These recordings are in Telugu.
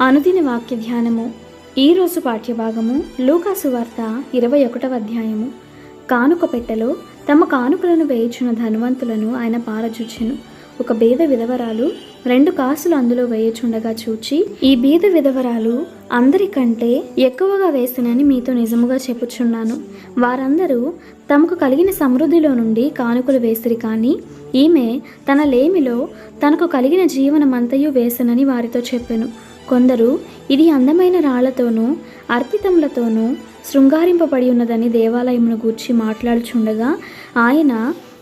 అనుదిన వాక్య ధ్యానము ఈరోజు పాఠ్యభాగము లూకాసు వార్త ఇరవై ఒకటవ అధ్యాయము. కానుక పెట్టెలో తమ కానుకలను వేయుచున్న ధనవంతులను ఆయన పారచూచెను ఒక బీద విధవరాలు రెండు కాసులు అందులో వేయచుండగా చూచి ఈ బీద విధవరాలు అందరికంటే ఎక్కువగా వేసినని మీతో నిజముగా చెప్పుచున్నాను. వారందరూ తమకు కలిగిన సమృద్ధిలో నుండి కానుకలు వేసిరి కానీ ఈమె తన లేమిలో తనకు కలిగిన జీవనమంతయు వేసనని వారితో చెప్పెను. కొందరు ఇది అందమైన రాళ్ళతోనూ అర్పితములతోనూ శృంగారింపబడి ఉన్నదని దేవాలయమును గూర్చి మాట్లాడుచుండగా ఆయన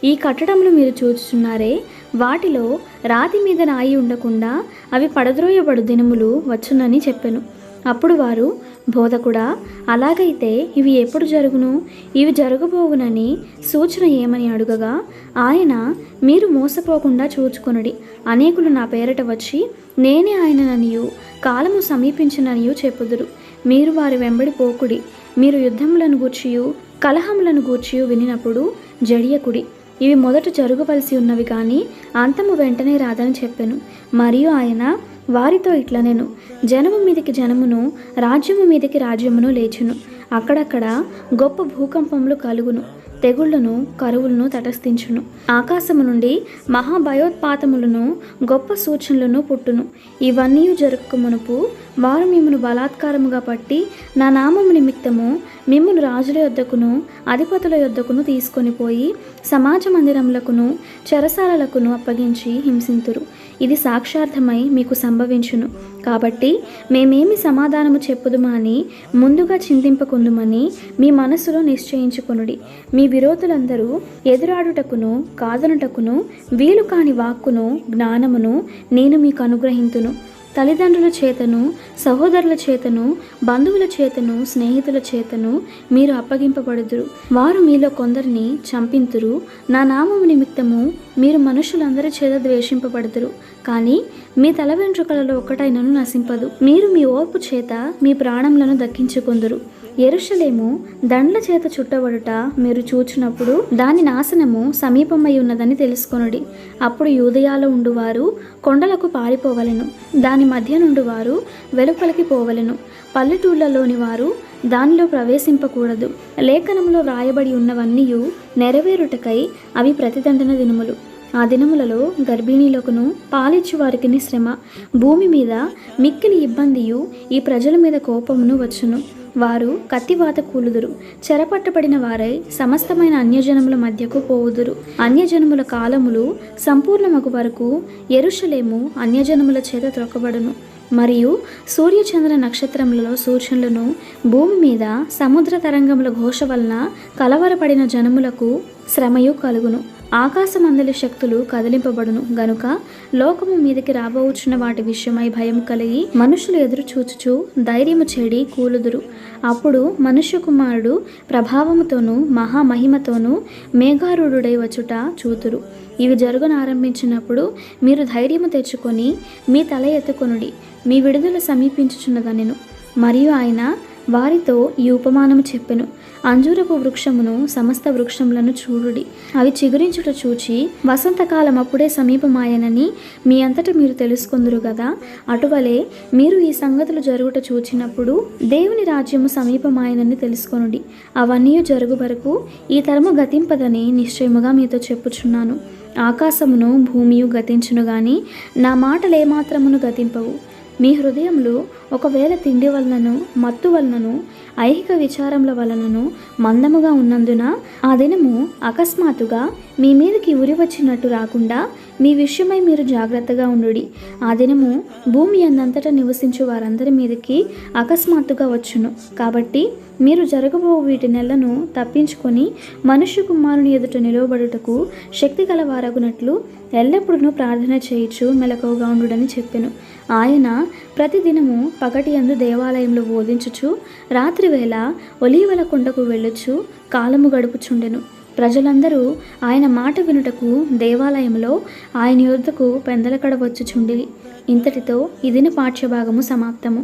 ఈ కట్టడములు మీరు చూచుచున్నారే? వాటిలో రాతి మీద రాయి ఉండకుండా అవి పడద్రోయబడు దినములు వచ్చునని చెప్పెను. అప్పుడు వారు బోధకుడా అలాగైతే ఇవి ఎప్పుడు జరుగును? ఇవి జరగబోవునని సూచన ఏమని అడుగగా ఆయన మీరు మోసపోకుండా చూచుకొనుడి. అనేకులు నా పేరట వచ్చి నేనే ఆయనననియు కాలము సమీపించిననియు చెప్పుదురు. మీరు వారి వెంబడి పోకుడి. మీరు యుద్ధములను గూర్చియు కలహములను గూర్చియు వినినప్పుడు జడియకుడి. ఇవి మొదట జరగవలసి ఉన్నవి కానీ అంతము వెంటనే రాదని చెప్పాను. మరియు ఆయన వారితో ఇట్లా నేను. జనము మీదకి జనమును రాజ్యము మీదకి రాజ్యమును లేచును. అక్కడక్కడ గొప్ప భూకంపములు కలుగును. తెగుళ్ళను కరువులను తటస్థించును. ఆకాశము నుండి మహాభయోత్పాతములను గొప్ప సూచనలను పుట్టును. ఇవన్నీ జరగక మునుపు వారు మిమ్మను బలాత్కారముగా పట్టి నా నామము నిమిత్తము మిమ్మను రాజుల యొద్దకును అధిపతుల యొద్దకును తీసుకొని పోయి సమాజ మందిరములకును చెరసాలలకును అప్పగించి హింసింతురు. ఇది సాక్షార్థమై మీకు సంభవించును. కాబట్టి మేమేమి సమాధానము చెప్పుదుమా అని ముందుగా చింతింపకుందుమని మీ మనసులో నిశ్చయించుకొనుడి. మీ విరోధులందరూ ఎదురాడుటకును కాదనుటకును వీలు కాని వాక్కును జ్ఞానమును నేను మీకు అనుగ్రహింతును. తల్లిదండ్రుల చేతను సహోదరుల చేతను బంధువుల చేతను స్నేహితుల చేతను మీరు అప్పగింపబడుదురు. వారు మీలో కొందరిని చంపింతురు. నా నామము నిమిత్తము మీరు మనుషులందరి చేత ద్వేషింపబడుదురు కానీ మీ తల వెంట్రుకలలో ఒకటైనను నశింపదు. మీరు మీ ఓర్పు చేత మీ ప్రాణములను దక్కించుకుందరు. ఎరుషలేము దండ్ల చేత చుట్టబడుట మీరు చూచినప్పుడు దాని నాశనము సమీపమై ఉన్నదని తెలుసుకొనుడి. అప్పుడు యూదయాలో ఉండువారు కొండలకు పారిపోవలెను. దాని మధ్య నుండి వారు వెలుపలికి పోవలెను. పల్లెటూళ్ళలోని వారు దానిలో ప్రవేశింపకూడదు. లేఖనంలో వ్రాయబడి ఉన్నవన్నీ నెరవేరుటకై అవి ప్రతిదండన దినములు. ఆ దినములలో గర్భిణీలకును పాలిచ్చు వారికిని శ్రమ. భూమి మీద మిక్కిలి ఇబ్బందియు ఈ ప్రజల మీద కోపమును వచ్చును. వారు కత్తివాత కూలుదురు. చెరపట్టబడిన వారై సమస్తమైన అన్యజనముల మధ్యకు పోవుదురు. అన్యజనముల కాలములు సంపూర్ణమగు వరకు ఎరుషలేము అన్యజనముల చేత త్రొక్కబడును. మరియు సూర్యచంద్ర నక్షత్రములలో సూచనలను భూమి మీద సముద్ర తరంగముల ఘోష వలన కలవరపడిన జనములకు శ్రమయు కలుగును. ఆకాశమందలి శక్తులు కదిలింపబడును గనుక లోకము మీదకి రాబోచున్న వాటి విషయమై భయం కలిగి మనుషులు ఎదురు చూచుచు ధైర్యము చెడి కూలుదురు. అప్పుడు మనుష్య కుమారుడు ప్రభావముతోనూ మహామహిమతోనూ మేఘారుడై వచ్చుట చూతురు. ఇవి జరుగునారంభించినప్పుడు మీరు ధైర్యము తెచ్చుకొని మీ తల ఎత్తుకొనుడి. మీ విడుదల సమీపించుచున్నదనెను. మరియు ఆయన వారితో ఈ ఉపమానము చెప్పెను. అంజూరపు వృక్షమును సమస్త వృక్షములను చూడుడి. అవి చిగురించుట చూచి వసంతకాలం అప్పుడే సమీపమాయనని మీ అంతట మీరు తెలుసుకుందరు కదా అటువలే మీరు ఈ సంగతులు జరుగుట చూచినప్పుడు దేవుని రాజ్యము సమీపమాయనని తెలుసుకొనుడి. అవన్నీ జరుగు వరకు ఈ తరము గతింపదని నిశ్చయముగా మీతో చెప్పుచున్నాను. ఆకాశమును భూమియు గతించును గాని నా మాటలు ఏమాత్రమును గతింపవు. మీ హృదయంలో ఒకవేళ తిండి వలనను మత్తు వలనను ఐహిక విచారముల వలనను మందముగా ఉన్నందున ఆ దినము అకస్మాత్తుగా మీ మీదకి ఉరి వచ్చినట్టు రాకుండా మీ విషయమై మీరు జాగ్రత్తగా ఉండుడి. ఆ దినము భూమి అందంతటా నివసించు వారందరి మీదకి అకస్మాత్తుగా వచ్చును. కాబట్టి మీరు జరగబో వీటి నెలను తప్పించుకొని మనుష్య కుమారుని ఎదుట నిలవబడుటకు శక్తి గల వారగునట్లు ఎల్లప్పుడూ ప్రార్థన చేయించు మెలకువగా ఉండుడని చెప్పెను. ఆయన ప్రతిదినము పగటి అందు దేవాలయంలో బోధించుచు రాత్రివేళ ఒలీవల కొండకు వెళ్ళుచు కాలము గడుపుచుండెను. ప్రజలందరూ ఆయన మాట వినుటకు దేవాలయంలో ఆయన యుద్ధకు పెందలకడ వచ్చుచుండివి ఇంతటితో ఇదిన పాఠ్యభాగము సమాప్తము.